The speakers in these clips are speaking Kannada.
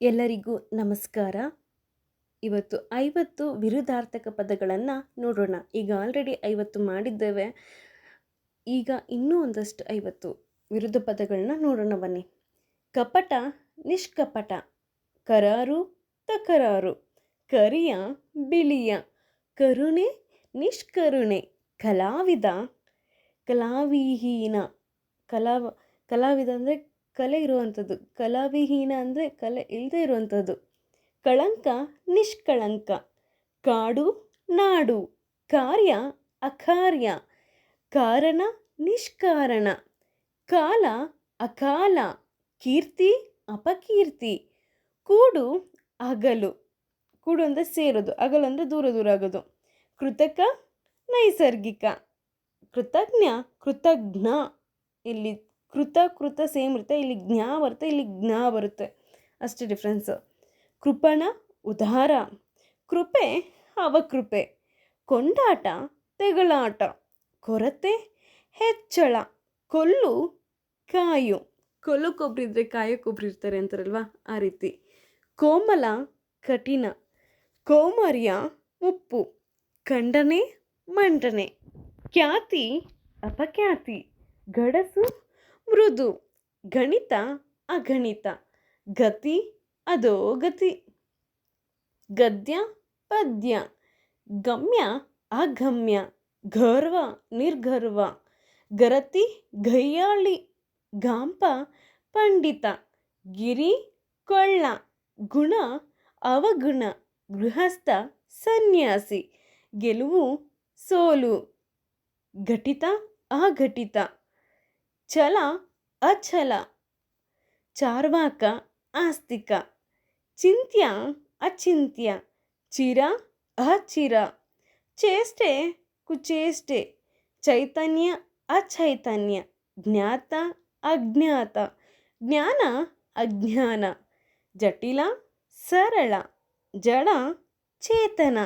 ಎಲ್ಲರಿಗೂ ನಮಸ್ಕಾರ. ಇವತ್ತು ಐವತ್ತು ವಿರುದ್ಧಾರ್ಥಕ ಪದಗಳನ್ನು ನೋಡೋಣ. ಈಗ ಆಲ್ರೆಡಿ ಐವತ್ತು ಮಾಡಿದ್ದೇವೆ. ಈಗ ಇನ್ನೂ ಒಂದಷ್ಟು ಐವತ್ತು ವಿರುದ್ಧ ಪದಗಳನ್ನ ನೋಡೋಣ ಬನ್ನಿ. ಕಪಟ, ನಿಷ್ಕಪಟ, ಕರಾರು, ತಕರಾರು, ಕರಿಯ, ಬಿಳಿಯ, ಕರುಣೆ, ನಿಷ್ಕರುಣೆ, ಕಲಾವಿದ, ಕಲಾವಿಹೀನ, ಕಲಾವ, ಕಲಾವಿದ ಅಂದರೆ ಕಲೆ ಇರುವಂಥದ್ದು. ಕಲಾವಿಹೀನ ಅಂದರೆ ಕಲೆ ಇಲ್ಲದೆ ಇರುವಂಥದ್ದು. ಕಳಂಕ ನಿಷ್ಕಳಂಕ. ಕಾಡು ನಾಡು. ಕಾರ್ಯ ಅಕಾರ್ಯ. ಕಾರಣ ನಿಷ್ಕಾರಣ. ಕಾಲ ಅಕಾಲ. ಕೀರ್ತಿ ಅಪಕೀರ್ತಿ. ಕೂಡು ಅಗಲು. ಕೂಡು ಅಂದರೆ ಸೇರೋದು. ಅಗಲು ಅಂದರೆ ದೂರ ದೂರ ಆಗೋದು. ಕೃತಕ ನೈಸರ್ಗಿಕ. ಕೃತಜ್ಞ ಕೃತಜ್ಞ. ಇಲ್ಲಿ ಕೃತ ಕೃತ ಸೇಮ್ ಇರುತ್ತೆ, ಇಲ್ಲಿ ಜ್ಞಾ ಬರುತ್ತೆ, ಇಲ್ಲಿ ಜ್ಞಾ ಬರುತ್ತೆ. ಅಷ್ಟೇ ಡಿಫ್ರೆನ್ಸ್ ಕೃಪಣ, ಉದಾರ. ಕೃಪೆ, ಅವಕೃಪೆ. ಕೊಂಡಾಟ, ತೆಗಳಾಟ. ಕೊರತೆ, ಹೆಚ್ಚಳ. ಕೊಲ್ಲು, ಕಾಯು. ಕೊಲ್ಲಕ್ಕೊಬ್ರಿದ್ರೆ ಕಾಯಕ್ಕೊಬ್ರು ಇರ್ತಾರೆ ಅಂತಾರಲ್ವ? ಆ ರೀತಿ. ಕೋಮಲ, ಕಠಿಣ. ಕೌಮಾರ್ಯ, ಉಪ್ಪು. ಖಂಡನೆ, ಮಂಡನೆ. ಖ್ಯಾತಿ, ಅಪಖ್ಯಾತಿ. ಗಡಸು ಮೃದು. ಗಣಿತ ಅಗಣಿತ. ಗತಿ ಅಧೋಗತಿ ಗದ್ಯ ಪದ್ಯ. ಗಮ್ಯ ಅಗಮ್ಯ. ಗರ್ವ ನಿರ್ಗರ್ವ. ಗರತಿ ಗಯ್ಯಾಳಿ ಗಾಂಪ ಪಂಡಿತ. ಗಿರಿ ಕೊಳ್ಳ. ಗುಣ ಅವಗುಣ. ಗೃಹಸ್ಥ ಸನ್ಯಾಸಿ. ಗೆಲುವು ಸೋಲು. ಘಟಿತ ಅಘಟಿತ. ಛಲ, ಅಛಲ, ಚಾರ್ವಾಕ, ಆಸ್ತಿಕ, ಚಿಂತ್ಯ, ಅಚಿಂತ್ಯ, ಚಿರ, ಅಚಿರ, ಚೇಷ್ಟೆ, ಕುಚೇಷ್ಟೆ, ಚೈತನ್ಯ, ಅಚೈತನ್ಯ, ಜ್ಞಾತ, ಅಜ್ಞಾತ, ಜ್ಞಾನ, ಅಜ್ಞಾನ, ಜಟಿಲ, ಸರಳ, ಜಡ, ಚೇತನ,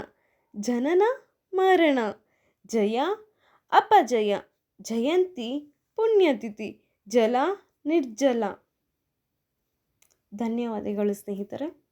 ಜನನ, ಮರಣ, ಜಯ, ಅಪಜಯ, ಜಯಂತಿ ಪುಣ್ಯತಿಥಿ. ಜಲ ನಿರ್ಜಲ. ಧನ್ಯವಾದಗಳು ಸ್ನೇಹಿತರೆ.